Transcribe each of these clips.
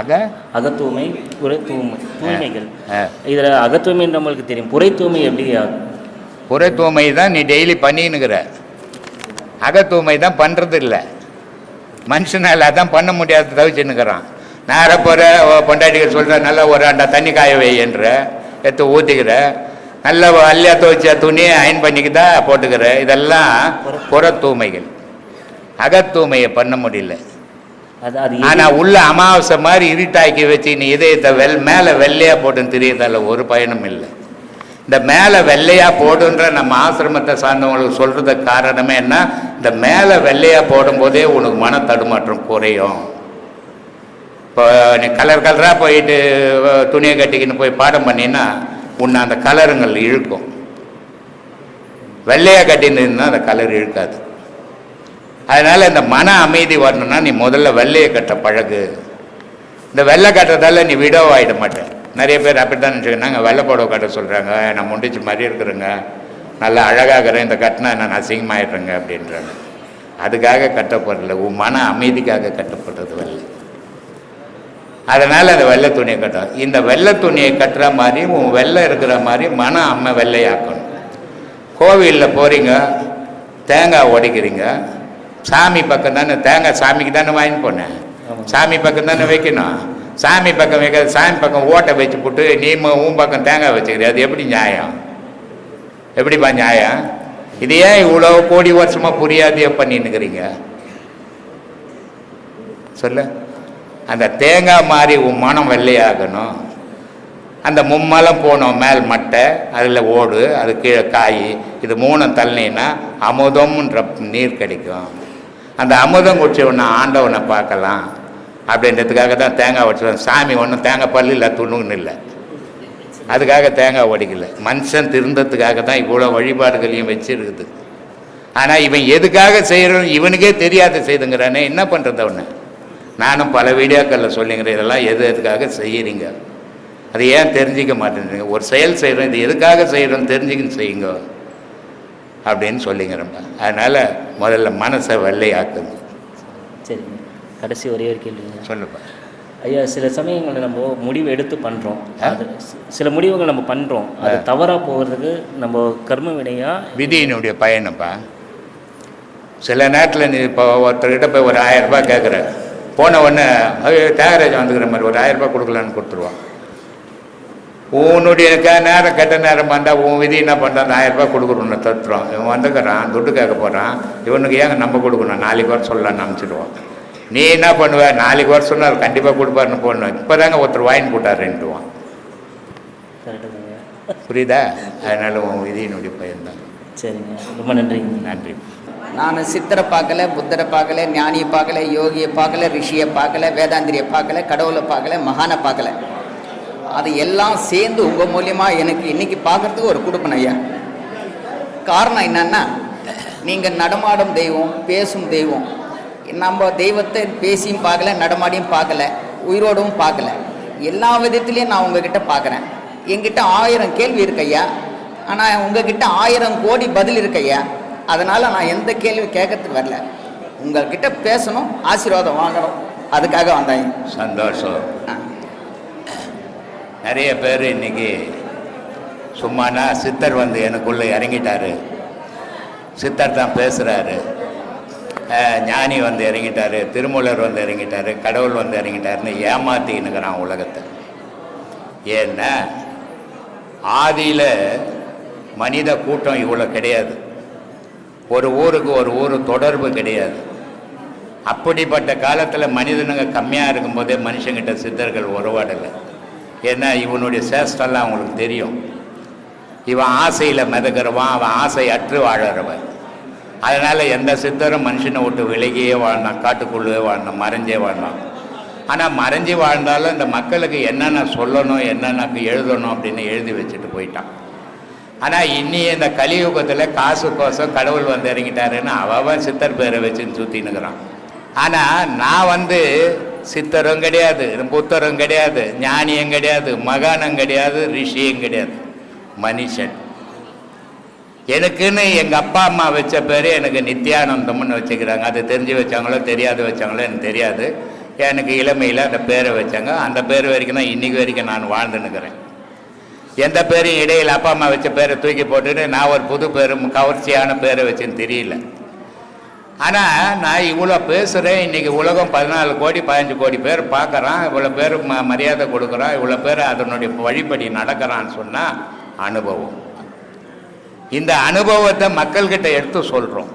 அக அகத்தூய்மை புற தூய்மை தூய்மைகள். இதில் அகத்தூய்மை நம்மளுக்கு தெரியும். புறை தூய்மை எப்படி? புற தூய்மை தான் நீ டெய்லி பண்ணின்னுக்கிற அக தூய்மை தான் பண்ணுறது இல்லை. மனுஷனால் அதான் பண்ண முடியாத தவிச்சுன்னுக்கிறான். நேர போகிற பொண்டாட்டிகள் சொல்கிற நல்லா ஒரு அண்டா தண்ணி காய வைன்ற எடுத்து ஊற்றிக்கிற நல்ல அல்லையா துவைச்ச துணி அயன் பண்ணிக்கிட்டா போட்டுக்கிற. இதெல்லாம் புற தூய்மைகள் அகத்தூய்மையை பண்ண முடியல. அது அது எது? ஆனா உள்ள அமாவாசை மாதிரி இருட்டாக்கி வச்சு நீ இதயத்தை வெள் மேலே வெள்ளையா போட்டுன்னு தெரியறதால ஒரு பயனும் இல்லை. இந்த மேலே வெள்ளையா போடுன்ற நம்ம ஆசிரமத்தை சார்ந்தவங்களுக்கு சொல்றதுக்கு காரணமே என்ன? இந்த மேலே வெள்ளையா போடும்போதே உனக்கு மன தடுமாற்றம் குறையும். இப்போ நீ கலர் கலராக போயிட்டு துணியை கட்டிக்கின்னு போய் பாடம் பண்ணினா உன்னை அந்த கலருங்கள் இழுக்கும். வெள்ளையா கட்டின்னு இருந்தால் அந்த கலர் இழுக்காது. அதனால் இந்த மன அமைதி வரணும்னா நீ முதல்ல வெள்ளையை கட்ட பழகு. இந்த வெள்ளை கட்டுறதால நீ விடோ ஆகிட மாட்டேன். நிறைய பேர் அப்படி தான் நினச்சிக்கிறாங்க வெள்ளை புடவை கட்ட சொல்கிறாங்க நான் முடிச்சு மாதிரி இருக்கிறேங்க. நல்லா அழகாகிறேன் இந்த கட்டினா நான் அசிங்கமாயிடுறேங்க அப்படின்றாங்க. அதுக்காக கட்டப்படுறதில்ல. உன் மன அமைதிக்காக கட்டப்படுறது வெள்ளை. அதனால் அந்த வெள்ளை துணியை கட்டும் இந்த வெள்ளை துணியை கட்டுற மாதிரி உன் வெள்ளை இருக்கிற மாதிரி மன அம்மை வெள்ளையாக்கணும். கோவிலில் போகிறீங்க தேங்காய் உடைக்கிறீங்க சாமி பக்கம் தானே தேங்காய் சாமிக்கு தானே வாங்கி போனேன். சாமி பக்கம் தானே வைக்கணும். சாமி பக்கம் வைக்காது சாமி பக்கம் ஓட்டை வச்சு போட்டு நீ உன் பக்கம் தேங்காய் வச்சுக்கிற அது எப்படி நியாயம்? எப்படிப்பா நியாயம்? இது ஏன் இவ்வளோ கோடி வருஷமாக புரியாதையே பண்ணின்னுக்கிறீங்க சொல்லு. அந்த தேங்காய் மாதிரி உன் மனம் வெள்ளையாகணும். அந்த மும்மலம் போனோம் மேல் மட்டை அதில் ஓடு அது கீழே காய் இது மூணும் தள்ளினீன்னா அமுதம்ன்ற நீர் கிடைக்கும். அந்த அமுதம் குடிச்சவனை ஆண்டவனை பார்க்கலாம் அப்படின்றதுக்காக தான் தேங்காய் உடைச்சிடும் சாமி ஒன்றும் தேங்காய் பல்லு இல்லை துணுன்னு இல்லை. அதுக்காக தேங்காய் உடைக்கல. மனுஷன் திருந்ததுக்காக தான் இவ்வளோ வழிபாடுகளையும் வச்சுருக்குது. ஆனால் இவன் எதுக்காக செய்கிறோம் இவனுக்கே தெரியாத செய்துங்கிறானே. என்ன பண்ணுறது அவனை? நானும் பல வீடியோக்களில் சொல்லிங்கிறேன் இதெல்லாம் எது எதுக்காக செய்கிறீங்க அது ஏன் தெரிஞ்சிக்க மாட்டேங்கிறீங்க ஒரு செயல் செய்கிறோம் இது எதுக்காக செய்கிறோம் தெரிஞ்சுக்கின்னு செய்யுங்க. அப்படின்னு சொல்லிங்கிறப்ப அதனால் முதல்ல மனசை வெள்ளையாக்குங்க. சரிங்க. கடைசி ஒரே ஒரு கேள்விங்க. சொல்லுப்பா. ஐயா சில சமயங்களில் நம்ம முடிவு எடுத்து பண்ணுறோம் அது சில முடிவுகள் நம்ம பண்ணுறோம் அது தவறாக போகிறதுக்கு நம்ம கர்ம வினையா? விதியினுடைய பயனப்பா சில நேரத்தில் நீ இப்போ ஒருத்தர்கிட்ட போய் ஒரு ஆயிரம் ரூபாய் கேட்குற போன உடனே தியாகராஜன் வந்துக்கிற மாதிரி ஒரு ஆயிரம் ரூபாய் கொடுக்கலான்னு கொடுத்துருவான். உன்னுடைய க நேரம் கெட்ட நேரம் வந்தால் உன் விதி என்ன பண்ணுறான் ரூபாய் கொடுக்குறோன்னு தத்துறோம். இவன் வந்துக்கிறான் துட்டு கேட்க போகிறான் இவனுக்கு ஏங்க நம்ம கொடுக்கணும்? நாளைக்கு வர சொல்லலாம்னு அனுப்பிச்சிடுவான் நீ என்ன பண்ணுவ? நாளைக்கு வர சொன்னால் கண்டிப்பாக கொடுப்பாருன்னு போடணும் இப்போ தாங்க ஒருத்தர் வாங்கி போட்டாருன்ட்டுவான் புரியுதா? அதனால் உன் விதியினுடைய பயன்தான். சரிங்க. ரொம்ப நன்றிங்க. நன்றி. நான் சித்தரை பார்க்கல புத்தரை பார்க்கல ஞானியை பார்க்கல யோகியை பார்க்கல ரிஷியை பார்க்கல வேதாந்திரியை பார்க்கல கடவுளை பார்க்கல மகானை பார்க்கல. அது எல்லாம் சேர்ந்து உங்கள் மூலியமாக எனக்கு இன்னைக்கு பார்க்கறதுக்கு ஒரு கொடுப்பன ஐயா காரணம் என்னன்னா நீங்கள் நடமாடும் தெய்வம் பேசும் தெய்வம். நம்ம தெய்வத்தை பேசியும் பார்க்கல நடமாடியும் பார்க்கல உயிரோடும் பார்க்கல. எல்லா விதத்துலேயும் நான் உங்ககிட்ட பார்க்குறேன். என்கிட்ட ஆயிரம் கேள்வி இருக்கு ஐயா ஆனால் உங்ககிட்ட ஆயிரம் கோடி பதில் இருக்கு ஐயா அதனால் நான் எந்த கேள்வி கேட்கறதுக்கு வரல. உங்கள்கிட்ட பேசணும் ஆசீர்வாதம் வாங்கணும். அதுக்காக வந்தேன். சந்தோஷம். நிறைய பேர் இன்னைக்கு சும்மானா சித்தர் வந்து எனக்குள்ளே இறங்கிட்டார். சித்தர் தான் பேசுகிறாரு ஞானி வந்து இறங்கிட்டார் திருமூலர் வந்து இறங்கிட்டாரு கடவுள் வந்து இறங்கிட்டாருன்னு ஏமாத்தின்னுக்கிறான் உலகத்தை. ஏன்னா ஆதியில் மனித கூட்டம் இவ்வளோ கிடையாது. ஒரு ஊருக்கு ஒரு ஊர் தொடர்பு கிடையாது. அப்படிப்பட்ட காலத்தில் மனிதனுங்க கம்மியாக இருக்கும்போதே மனுஷங்கிட்ட சித்தர்கள் உறவாடலை. ஏன்னா இவனுடைய சேஷ்டெல்லாம் அவங்களுக்கு தெரியும். இவன் ஆசையில் மிதக்கிறவான் அவன் ஆசை அற்று வாழறவன். அதனால் எந்த சித்தரும் மனுஷனை விட்டு விலகியே வாழ்ந்தான் காட்டுக்குள்ளே வாழ்ந்தான் மறைஞ்சே வாழ்ந்தான் ஆனால் மறைஞ்சு வாழ்ந்தாலும் இந்த மக்களுக்கு என்னென்ன சொல்லணும் என்னென்ன எழுதணும் அப்படின்னு எழுதி வச்சுட்டு போயிட்டான். ஆனால் இன்னி இந்த கலியுகத்தில் காசு கோசம் கடவுள் வந்து இறங்கிட்டாருன்னு அவன் சித்தர் பேரை வச்சுன்னு சுற்றினுக்கிறான் ஆனால் நான் வந்து சித்தரும் கிடையாது புத்தரும் கிடையாது ஞானியும் கிடையாது மகானம் கிடையாது ரிஷியும் கிடையாது. மனுஷன். எனக்குன்னு எங்கள் அப்பா அம்மா வச்ச பேர் எனக்கு நித்யானந்தம்னு வச்சுக்கிறாங்க. அது தெரிஞ்சு வச்சாங்களோ தெரியாது வச்சாங்களோ எனக்கு தெரியாது. எனக்கு இளமையில் அந்த பேரை வச்சாங்க. அந்த பேர் வரைக்கும் தான் இன்றைக்கி வரைக்கும் நான் வாழ்ந்துன்னுக்கிறேன். எந்த பேரும் இடையில் அப்பா அம்மா வச்ச பேரை தூக்கி போட்டுட்டு நான் ஒரு புது பேர் கவர்ச்சியான பேரை வச்சுன்னு தெரியல. ஆனால் நான் இவ்வளோ பேசுகிறேன் இன்றைக்கி உலகம் பதினாலு கோடி பதினஞ்சு கோடி பேர் பார்க்குறான். இவ்வளோ பேர் ம மரியாதை கொடுக்குறான். இவ்வளோ பேர் அதனுடைய வழிபடி நடக்கிறான்னு சொன்னால் அனுபவம். இந்த அனுபவத்தை மக்கள்கிட்ட எடுத்து சொல்கிறோம்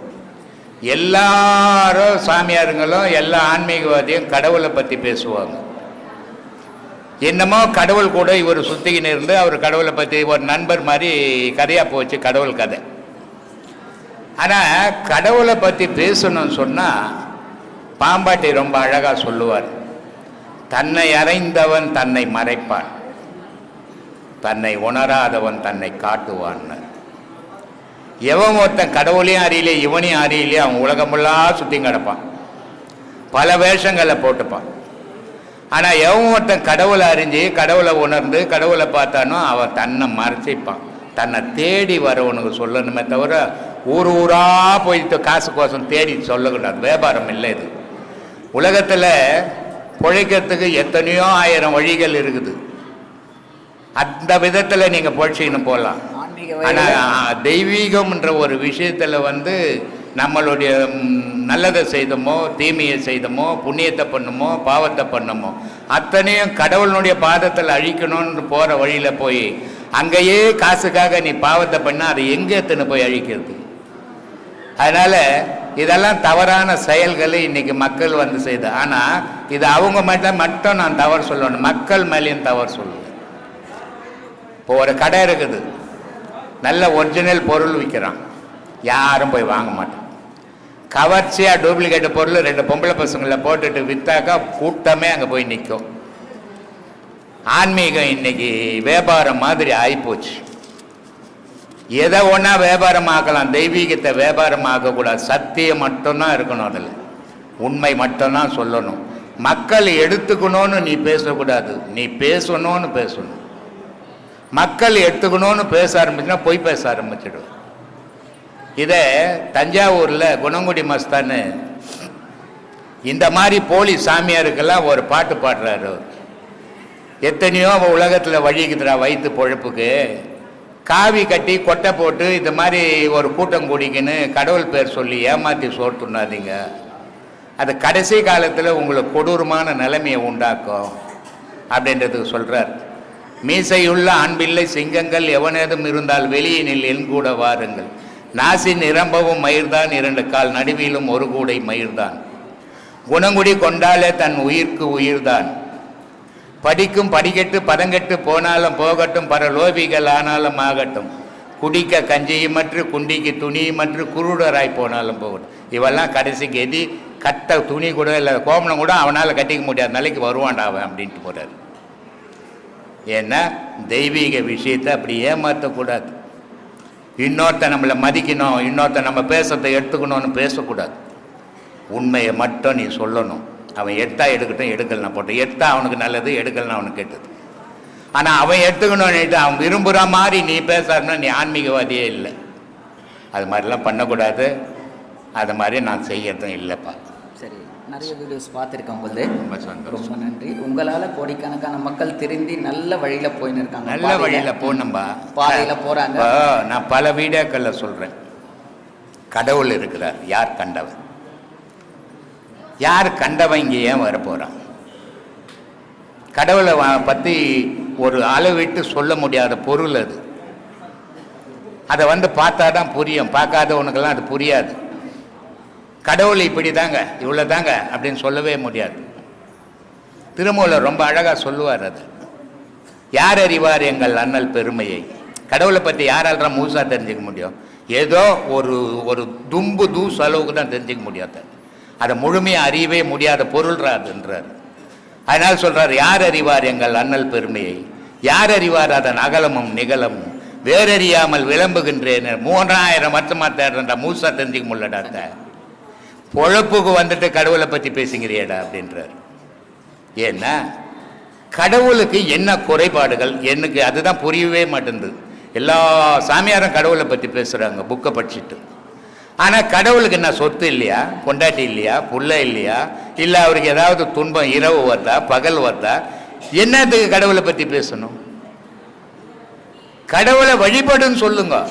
எல்லாரும் சாமியாருங்களும் எல்லா ஆன்மீகவாதியும் கடவுளை பற்றி பேசுவாங்க. என்னமோ கடவுள் கூட இவர் சுத்திக்கின்னு இருந்து அவர் கடவுளை பற்றி ஒரு நண்பர் மாதிரி கதையாக போச்சு கடவுள் கதை. ஆனால் கடவுளை பற்றி பேசணும்னு சொன்னால் பாம்பாட்டி ரொம்ப அழகாக சொல்லுவார். தன்னை அறைந்தவன் தன்னை மறைப்பான். தன்னை உணராதவன் தன்னை காட்டுவான்னு. எவன் ஒருத்தன் கடவுளையும் அறியலையே இவனையும் அறியலையே அவன் உலகமெல்லாம் சுற்றி கிடப்பான். பல வேஷங்களை போட்டுப்பான். ஆனால் எவன் ஒருத்தன் கடவுளை அறிஞ்சு கடவுளை உணர்ந்து கடவுளை பார்த்தானோ அவன் தன்னை மறைச்சிப்பான். தன்னை தேடி வரவனுக்கு சொல்லணுமே தவிர ஊர் ஊரா போயிட்டு காசு கோசம் தேடி சொல்லக்கூடாது வியாபாரம் இல்லை இது. உலகத்தில் பிழைக்கிறதுக்கு எத்தனையோ ஆயிரம் வழிகள் இருக்குது. அந்த விதத்தில் நீங்கள் பொழைச்சிக்கின்னு போகலாம் ஆனால் தெய்வீகம்ன்ற ஒரு விஷயத்தில் வந்து நம்மளுடைய நல்லதை செய்தோமோ தீமையை செய்தோமோ புண்ணியத்தை பண்ணுமோ பாவத்தை பண்ணுமோ அத்தனையும் கடவுளுடைய பாதத்தில் அழிக்கணும்னு போகிற வழியில் போய் அங்கேயே காசுக்காக நீ பாவத்தை பண்ண அதை எங்கே எத்தனை போய் அழிக்கிறது? அதனால் இதெல்லாம் தவறான செயல்களை இன்னைக்கு மக்கள் வந்து செய்து ஆனால் இது அவங்க மட்டும் மட்டும் நான் தவறு சொல்லணும். மக்கள் மேலேயும் தவறு சொல்லுவேன் இப்போ ஒரு கடை இருக்குது. நல்ல ஒரிஜினல் பொருள் விற்கிறான் யாரும் போய் வாங்க மாட்டான். கவர்ச்சியாக டூப்ளிகேட் பொருள் ரெண்டு பொம்பளை பசங்களை போட்டுட்டு விற்றாக்கா கூட்டமே அங்கே போய் நிற்கும் ஆன்மீகம் இன்னைக்கு வியாபாரம் மாதிரி ஆகிப்போச்சு எதை ஒன்றா வியாபாரம் ஆக்கலாம் தெய்வீகத்தை வியாபாரம் ஆக்கக்கூடாது சத்தியம் மட்டும்தான் இருக்கணும் அதில். உண்மை மட்டும்தான் சொல்லணும். மக்கள் எடுத்துக்கணும்னு நீ பேசக்கூடாது. நீ பேசணும்னு பேசணும். மக்கள் எடுத்துக்கணும்னு பேச ஆரம்பிச்சுன்னா பொய் பேச ஆரம்பிச்சிடும். இதை தஞ்சாவூரில் குணங்குடி மஸ்தான்னு இந்த மாதிரி போலி சாமியாருக்கெல்லாம் ஒரு பாட்டு பாடுறாரு. எத்தனையோ உலகத்தில் வழிக்குதுடா வயிற்று பொழப்புக்கு. காவி கட்டி கொட்டை போட்டு இந்த மாதிரி ஒரு கூட்டம் கூடிக்கின்னு கடவுள் பேர் சொல்லி ஏமாற்றி சோர்த்துனாதீங்க அது கடைசி காலத்தில் உங்களுக்கு கொடூரமான நிலைமையை உண்டாக்கும் அப்படின்றதுக்கு சொல்கிறார் மீசையுள்ள அன்பில்லை சிங்கங்கள் எவனேதும் இருந்தால் வெளியே என் கூட வாருங்கள். நாசி நிரம்பவும் மயிர்தான் இரண்டு கால் நடுவிலும் ஒரு கூடை மயிர்தான். குணங்குடி கொண்டாலே தன் உயிர்க்கு உயிர்தான். படிக்கும் படிக்கட்டு பதங்கட்டு போனாலும் போகட்டும் பரலோபிகள் ஆனாலும் ஆகட்டும். குடிக்க கஞ்சியுமற்று குண்டிக்கு துணியுமற்று குருடராய் போனாலும் போகட்டும். இவெல்லாம் கடைசிக்கு எதி கட்ட துணி கூட இல்லை கோமணம் கூட அவனால் கட்டிக்க முடியாத நிலைக்கு வருவான்டா அவன் அப்படின்ட்டு போகிறார் ஏன்னா தெய்வீக விஷயத்தை அப்படி ஏமாற்றக்கூடாது இன்னொருத்த நம்மளை மதிக்கணும் இன்னொருத்த நம்ம பேசுறதை எடுத்துக்கணும்னு பேசக்கூடாது. உண்மையை மட்டும் நீ சொல்லணும். அவன் எடுத்தா எடுக்கட்டும் எடுக்கலனா போட்டோம் எடுத்தா அவனுக்கு நல்லது எடுக்கலனா அவனுக்கு கெட்டது. ஆனால் அவன் எடுத்துக்கணும்னுட்டு அவன் விரும்புகிற மாதிரி நீ பேசாருன்னா நீ ஆன்மீகவாதியே இல்லை. அது மாதிரிலாம் பண்ணக்கூடாது. அது மாதிரி நான் செய்யறதும் இல்லைப்பா. சரி நிறைய வீடியோஸ் பார்த்துருக்கேன் உங்களுது. ரொம்ப சந்தோஷம். ரொம்ப நன்றி. உங்களால் கோடிக்கணக்கான மக்கள் திருந்தி நல்ல வழியில் போயின்னு இருக்காங்க. நல்ல. வழியில் போகணும்பா பாதையில. இப்போ நான் பல வீடியோக்களில் சொல்கிறேன் கடவுள் இருக்கிறார். யார் கண்டவன் யார் கண்டவன் இங்கே ஏன் வரப்போகிறான் கடவுளை பற்றி ஒரு அளவிட்டு சொல்ல முடியாத பொருள் அது. அதை வந்து பார்த்தா தான் புரியும். பார்க்காதவனுக்கெல்லாம் அது புரியாது. கடவுள் இப்படி தாங்க இவ்வளோ தாங்க அப்படின்னு சொல்லவே முடியாது. திருமூலர் ரொம்ப அழகாக சொல்லுவார் அது. யார் அறிவார் எங்கள் அண்ணல் பெருமையை? கடவுளை பற்றி யாரால் தான் முழுசாக தெரிஞ்சுக்க முடியும்? ஏதோ ஒரு ஒரு தும்பு தூசு அளவுக்கு தான் தெரிஞ்சுக்க முடியாது அதை முழுமையாக அறியவே முடியாத பொருள்ரா என்றார். அதனால் சொல்றார் யார் அறிவார் எங்கள் அண்ணல் பெருமையை? யார் அறிவார் அதன் அகலமும் நிகழமும்? வேறறியாமல் விளம்புகின்றேன். மூன்றாயிரம் வருஷமா தேடுறா மூசா தெரிஞ்சுக்க முடியலடாத்த பொழப்புக்கு வந்துட்டு கடவுளை பற்றி பேசுங்கிறியடா அப்படின்றார். ஏன்னா கடவுளுக்கு என்ன குறைபாடுகள்? எனக்கு அதுதான் புரியவே மாட்டேங்குது எல்லா சாமியாரும் கடவுளை பற்றி பேசுகிறாங்க புக்கை படிச்சுட்டு. ஆனால் கடவுளுக்கு என்ன சொத்து இல்லையா? பொண்டாட்டி இல்லையா? புள்ள இல்லையா? இல்லை அவருக்கு ஏதாவது துன்பம் இரவு வருதா பகல் வருதா என்னத்துக்கு கடவுளை பற்றி பேசணும்? கடவுளை வழிபடுன்னு சொல்லுங்க.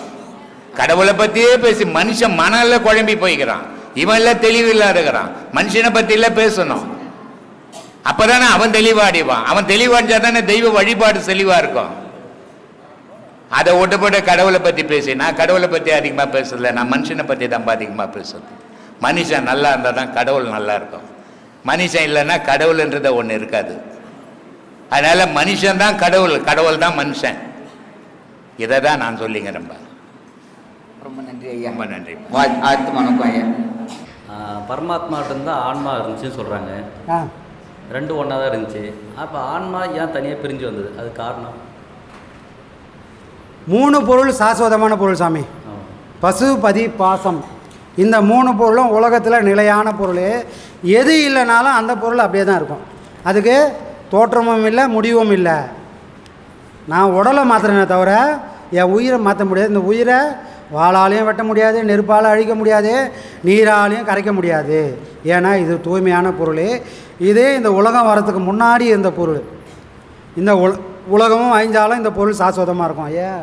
கடவுளை பற்றியே பேசி மனுஷன் மணல்ல குழம்பி போய்க்கிறான். இவன் எல்லாம் தெளிவில்லா இருக்கிறான். மனுஷனை பற்றிலாம் பேசணும். அப்பதானே அவன் தெளிவாடிவான். அவன் தெளிவாடிச்சா தானே தெய்வ வழிபாடு தெளிவாக இருக்கும். அதை ஒட்டுப்பட்டு கடவுளை பற்றி பேசி நான் கடவுளை பற்றி அதிகமாக பேசல நான் மனுஷனை பற்றி தான் அதிகமாக பேசுறது. மனுஷன் நல்லா இருந்தால் தான் கடவுள் நல்லா இருக்கும். மனுஷன் இல்லைன்னா கடவுள்ன்றத ஒன்று இருக்காது. அதனால மனுஷன் தான் கடவுள் கடவுள் தான் மனுஷன். இதை தான் நான் சொல்லிங்க ரொம்ப. ரொம்ப நன்றி ஐயா. ரொம்ப நன்றி. வாழ் ஆழ்த்து வணக்கம் ஐயா. பரமாத்மாட்ட தான் ஆன்மா இருந்துச்சுன்னு சொல்கிறாங்க ஆ. ரெண்டும் ஒன்றா தான் இருந்துச்சு. அப்போ ஆன்மா ஏன் தனியாக பிரிஞ்சு வந்தது? அது காரணம்? மூணு பொருள் சாஸ்வதமான பொருள் சாமி. பசு பதி பாசம். இந்த மூணு பொருளும் உலகத்தில் நிலையான பொருள். எது இல்லைனாலும் அந்த பொருள் அப்படியே தான் இருக்கும். அதுக்கு தோற்றமும் இல்லை முடிவும் இல்லை. நான் உடலை மாற்றுறேனே தவிர என் உயிரை மாற்ற முடியாது. இந்த உயிரை வாளாலையும் வெட்ட முடியாது நெருப்பால் அழிக்க முடியாது நீராலையும் கரைக்க முடியாது. ஏன்னா இது தூய்மையான பொருள். இது இந்த உலகம் வரத்துக்கு முன்னாடி இருந்த பொருள். இந்த உல உலகமும் அழிஞ்சாலும் இந்த பொருள் சாஸ்வதமாக இருக்கும் ஏன்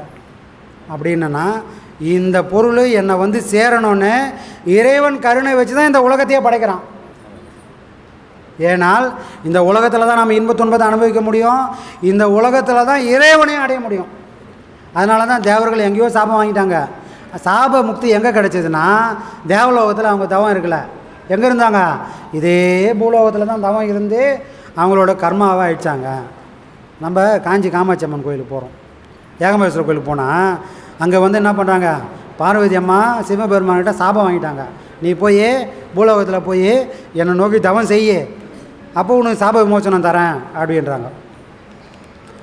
அப்படின்னா இந்த பொருள் என்னை வந்து சேரணும்னு இறைவன் கருணை வச்சு தான் இந்த உலகத்தையே படைக்கிறான். ஏனால் இந்த உலகத்தில் தான் நம்ம இன்ப துன்பத்தை அனுபவிக்க முடியும் இந்த உலகத்தில் தான் இறைவனையும் அடைய முடியும். அதனால தான் தேவர்கள் எங்கேயோ சாபம் வாங்கிட்டாங்க. சாப முக்தி எங்கே கிடச்சிதுன்னா தேவலோகத்தில் அவங்க தவம் இருக்கல. எங்கே இருந்தாங்க? இதே பூலோகத்தில் தான் தவம் இருந்து அவங்களோட கர்மாவாக அழிச்சாங்க. நம்ம காஞ்சி காமாட்சி அம்மன் கோயிலுக்கு போகிறோம் ஏகமேஸ்வரர் கோயிலுக்கு போனால் அங்கே வந்து என்ன பண்ணுறாங்க பார்வதி அம்மா சிவபெருமான்கிட்ட சாபம் வாங்கிட்டாங்க. நீ போய் பூலோகத்தில் போய் என்னை நோக்கி தவம் செய்ய. அப்போ உனக்கு சாப விமோசனம் தரேன் அப்படின்றாங்க.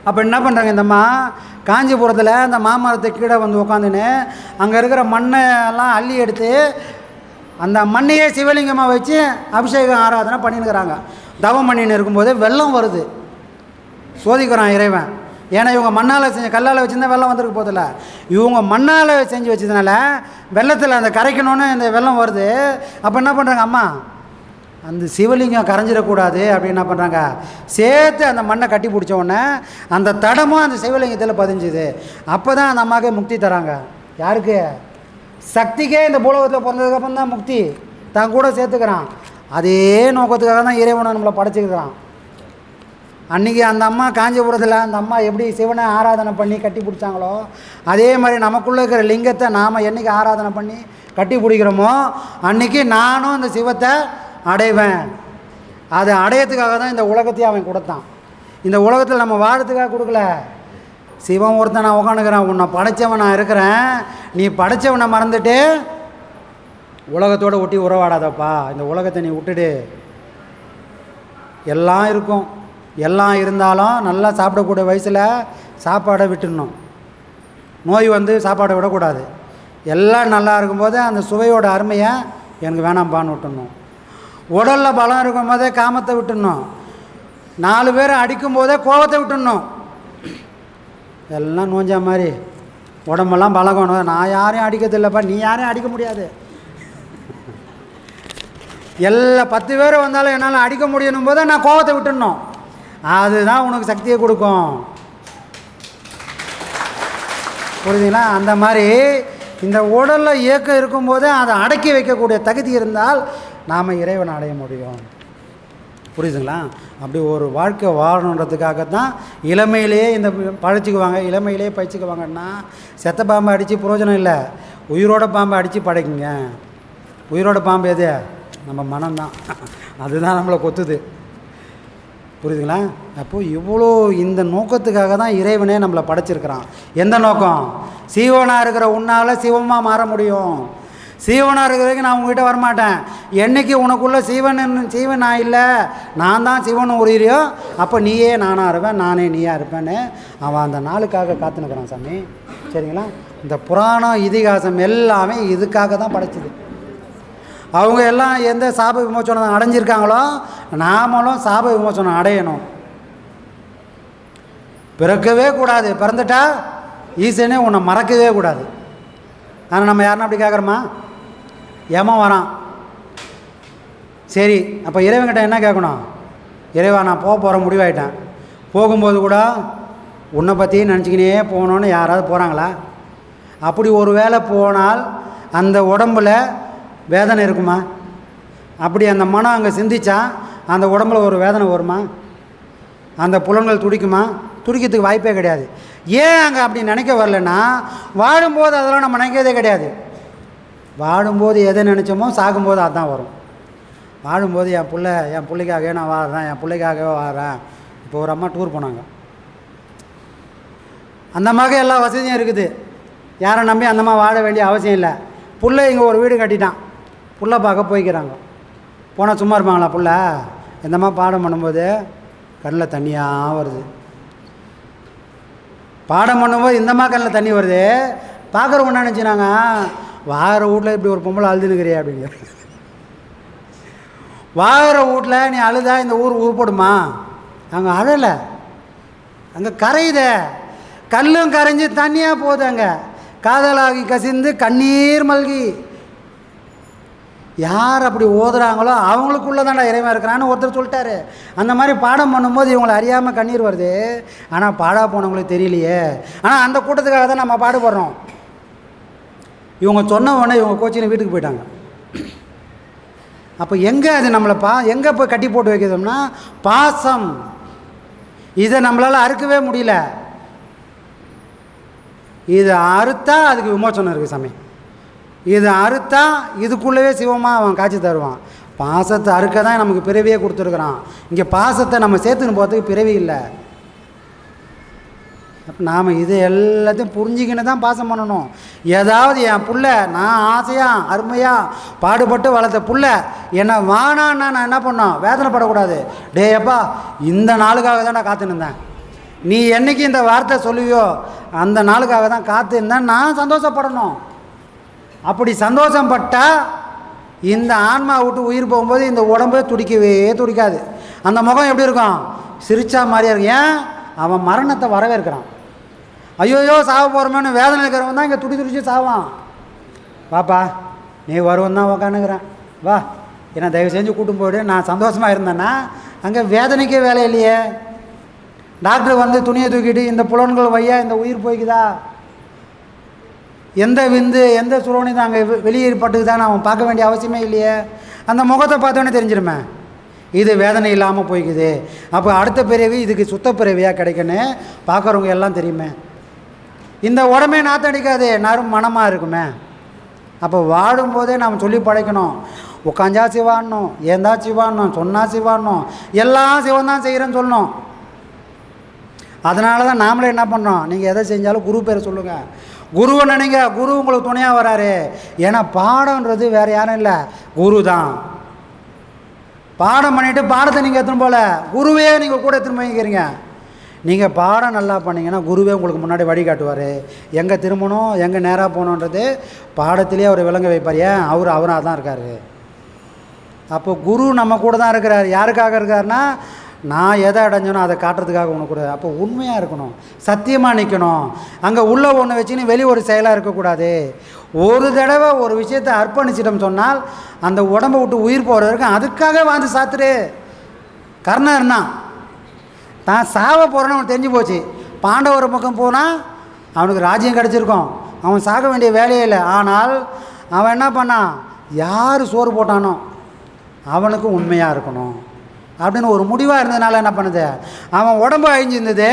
அப்போ என்ன பண்ணுறாங்க இந்த அம்மா? காஞ்சிபுரத்தில் அந்த மாமரத்தை கீழே வந்து உட்காந்துன்னு அங்கே இருக்கிற மண்ணை எல்லாம் அள்ளி எடுத்து அந்த மண்ணையே சிவலிங்கமாக வச்சு அபிஷேகம் ஆராதனை பண்ணினுக்கிறாங்க தவம் பண்ணின்னு இருக்கும்போது வெள்ளம் வருது. சோதிக்கிறான் இறைவன். ஏன்னா இவங்க மண்ணால் செஞ்ச கல்லால் வச்சுருந்தா வெள்ளம் வந்திருக்கு போதில்ல இவங்க மண்ணால் செஞ்சு வச்சதுனால வெள்ளத்தில் அந்த கரைக்கணும்னு இந்த வெள்ளம் வருது. அப்போ என்ன பண்ணுறாங்க அம்மா அந்த சிவலிங்கம் கரைஞ்சிடக்கூடாது அப்படின்னு என்ன பண்ணுறாங்க சேர்த்து அந்த மண்ணை கட்டி பிடிச்ச உடனே அந்த தடமும் அந்த சிவலிங்கத்தில் பதிஞ்சுது. அப்போ தான் அந்த அம்மாவுக்கு முக்தி தராங்க. யாருக்கு? சக்திக்கே இந்த பூலோகத்தில் பிறந்ததுக்கப்புறம் தான் முக்தி. தான் கூட சேர்த்துக்கிறான். அதே நோக்கத்துக்காக தான் இறைவனை நம்மளை படைச்சிக்கிறான். அன்றைக்கி அந்த அம்மா காஞ்சிபுரத்தில் அந்த அம்மா எப்படி சிவனை ஆராதனை பண்ணி கட்டி பிடிச்சாங்களோ அதே மாதிரி நமக்குள்ளே இருக்கிற லிங்கத்தை நாம் என்றைக்கு ஆராதனை பண்ணி கட்டி பிடிக்கிறோமோ அன்றைக்கி நானும் அந்த சிவத்தை அடைவேன். அதை அடையத்துக்காக தான் இந்த உலகத்தையும் அவன் கொடுத்தான். இந்த உலகத்தில் நம்ம வாழறதுக்காக கொடுக்கல. சிவன் ஒருத்தன் நான் உட்காந்துக்கிறேன் உன்னை படைச்சவன் நான் இருக்கிறேன். நீ படைச்சவனை மறந்துட்டு உலகத்தோடு ஒட்டி உறவாடாதப்பா. இந்த உலகத்தை நீ விட்டுடு. எல்லாம் இருக்கும். எல்லாம் இருந்தாலும் நல்லா சாப்பிடக்கூடிய வயசில் சாப்பாடை விட்டுடணும். நோய் வந்து சாப்பாடை விடக்கூடாது. எல்லாம் நல்லா இருக்கும்போது அந்த சுவையோட அருமையை எனக்கு வேணாம்பான்னு விட்டுடணும். உடலில் பலம் இருக்கும் போதே காமத்தை விட்டுடணும். நாலு பேர் அடிக்கும் போதே கோபத்தை விட்டுடணும். எல்லாம் நோஞ்சா மாதிரி. உடம்பெல்லாம் பழகணும். நான் யாரையும் அடிக்கிறதில்லப்பா. நீ யாரையும் அடிக்க முடியாது. எல்லா பத்து பேர் வந்தாலும் என்னால் அடிக்க முடியணும் போது நான் கோவத்தை விட்டுடணும். அதுதான் உனக்கு சக்தியை கொடுக்கும். புரியுதுங்களா? அந்த மாதிரி இந்த உடலில் இயக்கம் இருக்கும்போது அதை அடக்கி வைக்கக்கூடிய தகுதி இருந்தால் நாம் இறைவனை அடைய முடியும். புரியுதுங்களா? அப்படி ஒரு வாழ்க்கை வாழணுன்றதுக்காக தான் இளமையிலேயே இந்த பழச்சிக்குவாங்க இளமையிலேயே பயிற்சிக்குவாங்கன்னா செத்த பாம்பை அடித்து பிரயோஜனம் இல்லை. உயிரோட பாம்பை அடித்து படைக்குங்க உயிரோட பாம்பு எது? நம்ம மனம்தான். அதுதான் நம்மளை கொத்துது. புரியுதுங்களா? அப்போது இவ்வளோ இந்த நோக்கத்துக்காக தான் இறைவனே நம்மளை படைச்சிருக்கிறான். எந்த நோக்கம்? சீவனாக இருக்கிற உன்னால் சிவமாக மாற முடியும். சீவனாக இருக்கிறதுக்கு நான் உங்ககிட்ட வரமாட்டேன். என்னைக்கு உனக்குள்ளே சீவன் சீவன் நான் இல்லை நான் தான் சிவன் உரியோ அப்போ நீயே நானாக இருப்பேன் நானே நீயா இருப்பேன்னு அவன் அந்த நாளுக்காக காத்துனுக்கிறான் சாமி. சரிங்களா? இந்த புராணம் இதிகாசம் எல்லாமே இதுக்காக தான் படைச்சது. அவங்க எல்லாம் எந்த சாப விமோச்சனம் அடைஞ்சிருக்காங்களோ நாமளும் சாப விமோச்சனம் அடையணும். பிறக்கவே கூடாது. பிறந்துட்டா ஈசனே உன்னை மறக்கவே கூடாது. ஆனால் நம்ம யாருன்னா அப்படி கேட்குறோமா ஏமா வரான். சரி அப்போ இறைவன்கிட்ட என்ன கேட்கணும்? இறைவா நான் போக போகிற முடிவாயிட்டேன். போகும்போது கூட உன்னை பற்றி நினச்சிக்கினே போகணுன்னு யாராவது போகிறாங்களா அப்படி ஒரு வேளை போனால் அந்த உடம்புல வேதனை இருக்குமா? அப்படி அந்த மனம் அங்கே சிந்திச்சா அந்த உடம்புல ஒரு வேதனை வருமா? அந்த புலன்கள் துடிக்குமா? துடிக்கிறதுக்கு வாய்ப்பே கிடையாது. ஏன் அங்கே அப்படி நினைக்க வரலன்னா வாழும்போது அதெல்லாம் நம்ம நினைக்கிறதே கிடையாது. வாழும்போது எதை நினச்சோமோ சாகும்போது அதுதான் வரும். வாழும்போது என் பிள்ளை என் பிள்ளைக்காகவே நான் வாழ்கிறேன் என் பிள்ளைக்காகவே வாழ்கிறேன் இப்போ ஒரு அம்மா டூர் போனாங்க. அந்த அம்மாவுக்கு எல்லா வசதியும் இருக்குது. யாரை நம்பி அந்தம்மா வாழ வேண்டிய அவசியம் இல்லை. பிள்ளை இங்கே ஒரு வீடு கட்டிட்டான். புள்ள பார்க்க போய்க்கிறாங்க. போனால் சும்மா இருப்பாங்களா புள்ள? இந்தம்மா பாடம் பண்ணும்போது? கண்ணில் தண்ணியாக வருது. பாடம் பண்ணும்போது இந்தம்மா கண்ணில் தண்ணி வருது. பார்க்குறவங்க என்ன நினச்சினாங்க வாகிற வீட்டில் இப்படி ஒரு பொம்பளை அழுதுனுக்கிறியா அப்படிங்கிற வாகிற வீட்டில் நீ அழுதா இந்த ஊர் உருப்படுமா அங்கே அழலை. அங்கே கரையுதே. கல்லும் கரைஞ்சி தண்ணியாக போகுது அங்கே. காதலாகி கசிந்து கண்ணீர் மல்கி. யார் அப்படி ஓதுறாங்களோ அவங்களுக்குள்ளே தான்டா இறைவன் இருக்கிறான்னு ஒருத்தர் சொல்லிட்டாரு. அந்த மாதிரி பாடம் பண்ணும்போது இவங்களை அறியாமல் கண்ணீர் வருது. ஆனால் பாடா போனவங்களுக்கு தெரியலையே. ஆனால் அந்த கூட்டத்துக்காக தான் நம்ம பாடுபடுறோம் இவங்க சொன்ன உடனே இவங்க கோச்சின்னு வீட்டுக்கு போயிட்டாங்க. அப்போ எங்கே அது நம்மளை பா எங்கே போய் கட்டி போட்டு வைக்கிறோம்னா பாசம். இதை நம்மளால் அறுக்கவே முடியல. இதை அறுத்தா அதுக்கு விமோசனம் இருக்குது சாமி. இது அறுத்தா இதுக்குள்ளவே சிவமாக அவன் காட்சி தருவான். பாசத்தை அறுக்க தான் நமக்கு பிறவியே கொடுத்துருக்குறான். இங்கே பாசத்தை நம்ம சேர்த்துன்னு போகிறதுக்கு பிறவி இல்லை. அப்போ நாம் இது எல்லாத்தையும் புரிஞ்சுக்கின்னு தான் பாசம் பண்ணணும். ஏதாவது என் புள்ள நான் ஆசையாக அருமையாக பாடுபட்டு வளர்த்த புள்ள என்னை வானான்னா நான் என்ன பண்ணோம் வேதனைப்படக்கூடாது. டே அப்பா இந்த நாளுக்காக தான் நான் காத்துன்னு இருந்தேன். நீ என்னைக்கு இந்த வார்த்தை சொல்லுவியோ அந்த நாளுக்காக தான் காத்து இருந்தேன். நான் சந்தோஷப்படணும். அப்படி சந்தோஷப்பட்டா இந்த ஆன்மா விட்டு உயிர் போகும்போது இந்த உடம்பே துடிக்கவே துடிக்காது. அந்த முகம் எப்படி இருக்கும்? சிரிச்சா மாதிரியா இருக்கும். ஏன்? அவன் மரணத்தை வரவேற்கிறான். ஐயோயோ சாக போகிறோமேனு வேதனை இருக்கிறவன் தான் இங்கே துடி துடிச்சு சாவான். வாப்பா நீ வருவன் தான் உக்காந்துக்கிறேன். வா என்னை தயவு செஞ்சு கூட்டும் போயிடு. நான் சந்தோஷமாக இருந்தேன்னா அங்கே வேதனைக்கே வேலை இல்லையே. டாக்டர் வந்து துணியை தூக்கிட்டு இந்த புலன்கள் வையா இந்த உயிர் போய்க்குதா? எந்த விந்து எந்த சுரோனி தான் அங்கே வெளியேறப்பட்டுக்குதான்னு அவன் பார்க்க வேண்டிய அவசியமே இல்லையே? அந்த முகத்தை பார்த்தோன்னே தெரிஞ்சிருமே. இது வேதனை இல்லாமல் போய்க்குது. அப்போ அடுத்த பிறவி இதுக்கு சுத்த பிறவியாக கிடைக்குன்னு பார்க்குறவங்க எல்லாம் தெரியுமே. இந்த உடம்பே நாத்தடிக்காது நரும் மனமாக இருக்குமே. அப்போ வாடும்போதே நாம் சொல்லி படைக்கணும். உட்காந்தா சிவாடணும் ஏந்தா சிவாடணும் சொன்னா சிவாடணும் எல்லாம் சிவன் தான் செய்கிறேன்னு சொல்லணும். அதனால தான் நாமளே என்ன பண்ணோம் நீங்கள் எதை செஞ்சாலும் குரு பேரை சொல்லுங்கள் குருவை நினைங்க குரு உங்களுக்கு துணையாக வராரு. ஏன்னா பாடம்ன்றது வேறு யாரும் இல்லை. குரு தான். பாடம் பண்ணிவிட்டு பாடத்தை நீங்கள் எடுத்துன்னு போல? குருவே நீங்கள் கூட எடுத்துன்னு போய்க்கிறீங்க நீங்கள் பாடம் நல்லா பண்ணிங்கன்னா குருவே உங்களுக்கு முன்னாடி வழிகாட்டுவார். எங்கே திரும்பணும் எங்கே நேராக போகணுன்றது பாடத்திலே அவர் விளங்க வைப்பார். ஏன்? அவர் அவராக தான் இருக்கார். அப்போ குரு நம்ம கூட தான் இருக்கிறார். யாருக்காக இருக்காருன்னா நான் எதை அடைஞ்சனோ அதை காட்டுறதுக்காக உனக்கு கூட அப்போ உண்மையாக இருக்கணும். சத்தியமாக நிற்கணும் அங்கே உள்ள ஒன்று வச்சுன்னு வெளி ஒரு செயலாக இருக்கக்கூடாது. ஒரு தடவை ஒரு விஷயத்தை அர்ப்பணிச்சிட்டோம் சொன்னால் அந்த உடம்பை விட்டு உயிர் போகிற வரைக்கும் அதுக்காக வாழ்ந்து சாத்துரு கர்ணர்னா தான் தான் சாவ போகிறேன்னு அவனுக்கு தெரிஞ்சு போச்சு. பாண்டவர் பக்கம் போனால் அவனுக்கு ராஜ்யம் கிடச்சிருக்கும். அவன் சாக வேண்டிய வேலையே இல்லை. ஆனால் அவன் என்ன பண்ணான்? யார் சோறு போட்டானோ அவனுக்கு உண்மையாக இருக்கணும். அப்படின்னு ஒரு முடிவாக இருந்ததுனால என்ன பண்ணுது? அவன் உடம்பு அழிஞ்சிருந்தது.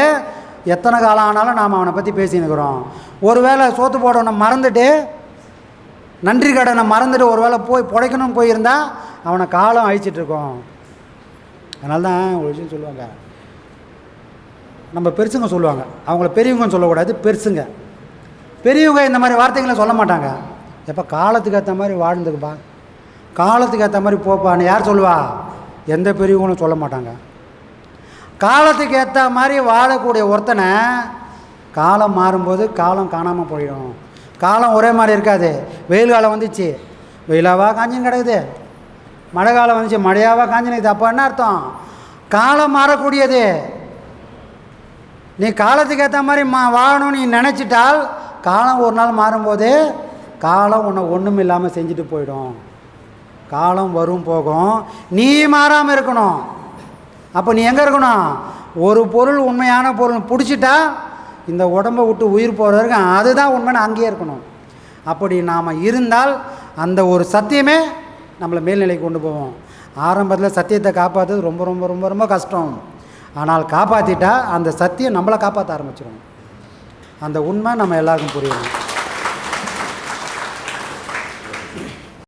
எத்தனை காலம் ஆனாலும் நாம் அவனை பற்றி பேசினுக்கிறோம் ஒருவேளை சோத்து போடணும் மறந்துட்டு நன்றி கடனை மறந்துட்டு ஒரு வேளை போய் புடைக்கணும்னு போயிருந்தா அவனை காலம் அழிச்சிட்ருக்கோம் அதனால தான் ஒரு விஷயம் சொல்லுவாங்க. நம்ம பெருசுங்க சொல்லுவாங்க. அவங்கள பெரியவங்கன்னு சொல்லக்கூடாது பெருசுங்க. பெரியவங்க இந்த மாதிரி வார்த்தைகளை சொல்ல மாட்டாங்க. எப்போ? காலத்துக்கு ஏற்ற மாதிரி வாழ்ந்துக்குப்பா. காலத்துக்கு ஏற்ற மாதிரி போப்பான்னு யார் சொல்லுவா? எந்த பெரியவங்களும் சொல்ல மாட்டாங்க. காலத்துக்கு ஏற்ற மாதிரி வாழக்கூடிய ஒருத்தனை காலம் மாறும்போது காலம் காணாமல் போயிடும். காலம் ஒரே மாதிரி இருக்காது. வெயில் காலம் வந்துச்சு. வெயிலாவாக காஞ்சின்னு கிடக்குது. மழை காலம் வந்துச்சு. மழையாவாக காஞ்சினுக்குது அப்போ என்ன அர்த்தம்? காலம் மாறக்கூடியது. நீ காலத்துக்கு ஏற்ற மாதிரி மா வாழணும்னு நீ நினச்சிட்டால் காலம் ஒரு நாள் மாறும்போது காலம் உன்னை ஒன்றும் இல்லாமல் செஞ்சுட்டு போயிடும். காலம் வரும் போகும். நீ மாறாமல் இருக்கணும். அப்போ நீ எங்கே இருக்கணும்? ஒரு பொருள் உண்மையான பொருள் பிடிச்சிட்டா இந்த உடம்பை விட்டு உயிர் போகிற வரைக்கும் அதுதான் உண்மைன்னு அங்கேயே இருக்கணும். அப்படி நாம் இருந்தால் அந்த ஒரு சத்தியமே நம்மளை மேல்நிலைக்கு கொண்டு போவோம் ஆரம்பத்தில் சத்தியத்தை காப்பாற்றுறது ரொம்ப ரொம்ப ரொம்ப ரொம்ப கஷ்டம். ஆனால் காப்பாற்றிட்டா அந்த சத்தியம் நம்மளை காப்பாற்ற ஆரம்பிச்சிடும் அந்த உண்மை நம்ம எல்லாருக்கும் புரியணும்.